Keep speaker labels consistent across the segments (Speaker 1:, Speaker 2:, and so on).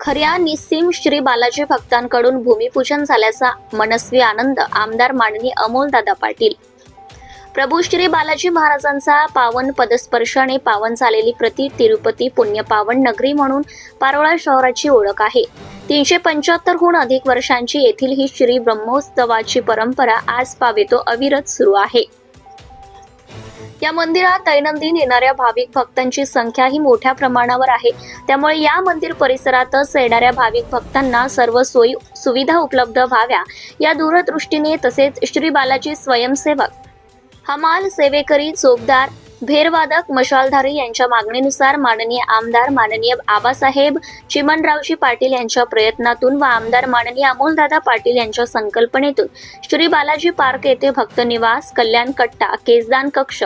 Speaker 1: खऱ्या निस्सीम श्री बालाजी भक्तांकडून भूमिपूजन झाल्याचा मनस्वी आनंद आमदार माननी अमोलदादा पाटील. प्रभू श्री बालाजी महाराजांचा पावन पदस्पर्शाने पावन झालेली प्रति तिरुपती पुण्य पावन नगरी म्हणून पारोळा शहराची ओळख आहे. तीनशे पंच्याहत्तरहून अधिक वर्षांची येथील ही श्री ब्रह्मोत्सवाची परंपरा आज पावेतो अविरत सुरू आहे. या मंदिरात दैनंदिन येणाऱ्या भाविक भक्तांची संख्याही मोठ्या प्रमाणावर आहे. त्यामुळे या मंदिर परिसरातच येणाऱ्या भाविक भक्तांना सर्व सोयी सुविधा उपलब्ध व्हाव्या. या दूरदृष्टीने तसेच श्री बालाजी स्वयंसेवक हमाल सेवेकरी चोपदार भेरवादक मशालधारी यांच्या मागणीनुसार माननीय आमदार माननीय आबासाहेब चिमणरावजी पाटील यांच्या प्रयत्नातून व आमदार माननीय अमोलदादा पाटील यांच्या संकल्पनेतून श्री बालाजी पार्क येथे भक्त निवास कल्याण कट्टा केसदान कक्ष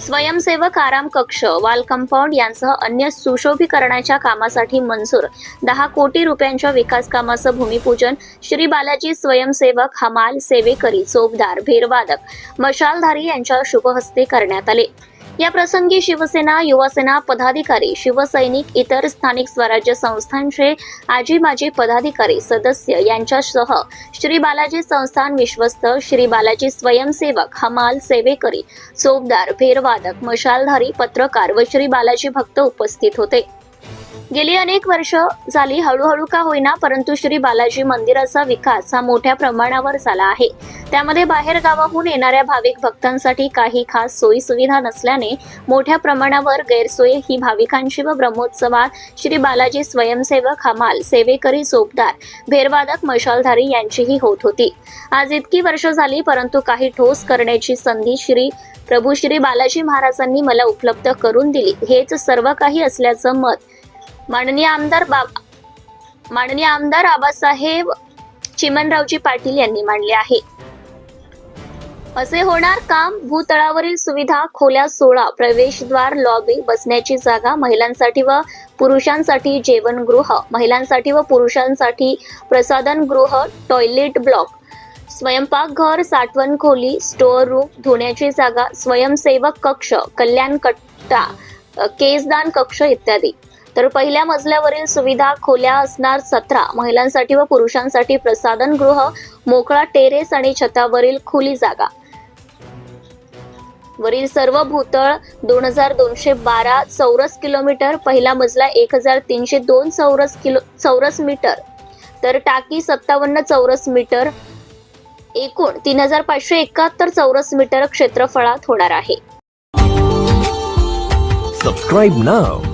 Speaker 1: स्वयंसेवक आराम कक्ष वाल कंपाऊंड यांसह अन्य सुशोभीकरणाच्या कामासाठी मंजूर. दहा कोटी रुपयांच्या विकास कामाचं भूमिपूजन श्री बालाजी स्वयंसेवक हमाल सेवेकरी चोपदार भेरवादक मशालधारी यांच्या शुभहस्ते करण्यात आले. या प्रसंगी शिवसेना युवासेना पदाधिकारी शिवसैनिक इतर स्थानिक स्वराज्य संस्थांचे आजी माजी पदाधिकारी सदस्य यांच्यासह श्री बालाजी संस्थान विश्वस्त श्री बालाजी स्वयंसेवक हमाल सेवेकरी चोपदार फेरवादक मशालधारी पत्रकार व श्री बालाजी भक्त उपस्थित होते. गेली अनेक वर्ष झाली हळूहळू का होईना परंतु श्री बालाजी मंदिराचा विकास हा मोठ्या प्रमाणावर झाला आहे. त्यामध्ये बाहेर गावाहून येणाऱ्या भाविक भक्तांसाठी काही खास सोयी सुविधा नसल्याने मोठ्या प्रमाणावर गैरसोय ही भाविकांची व ब्रह्मोत्सवात श्री बालाजी स्वयंसेवक हमाल सेवेकरी चोपदार भेरवादक मशालधारी यांचीही होत होती. आज इतकी वर्ष झाली परंतु काही ठोस करण्याची संधी श्री प्रभू श्री बालाजी महाराजांनी मला उपलब्ध करून दिली. हेच सर्व काही असल्याचं मत माननीय आमदार बाबा माननीय आमदार आबासाहेब चिमनरावजी पाटील यांनी मांडले आहे. असे होणार काम भूतळावरील सुविधा खोल्या सोळा प्रवेशद्वार लॉबी बसण्याची जागा महिलांसाठी व पुरुषांसाठी जेवणगृह महिलांसाठी व पुरुषांसाठी प्रसाधनगृह टॉयलेट ब्लॉक स्वयंपाकघर साठवण खोली स्टोअर रूम धुण्याची जागा स्वयंसेवक कक्ष कल्याण कट्टा केसदान कक्ष इत्यादी. तर पहिल्या मजल्यावरील सुविधा खोल्या असणार सतरा. महिलांसाठी व पुरुषांसाठी प्रसाधनगृह मोकळा टेरेस आणि छतावरील खुली जागा. वरील सर्व भूतळ दोन हजार दोनशे बारा चौरस किलोमीटर पहिला मजला एक हजार तीनशे दोन चौरस किलो चौरस मीटर. तर टाकी सत्तावन्न चौरस मीटर एकूण तीन हजार पाचशे एकाहत्तर चौरस मीटर क्षेत्रफळात होणार आहे.
Speaker 2: Subscribe now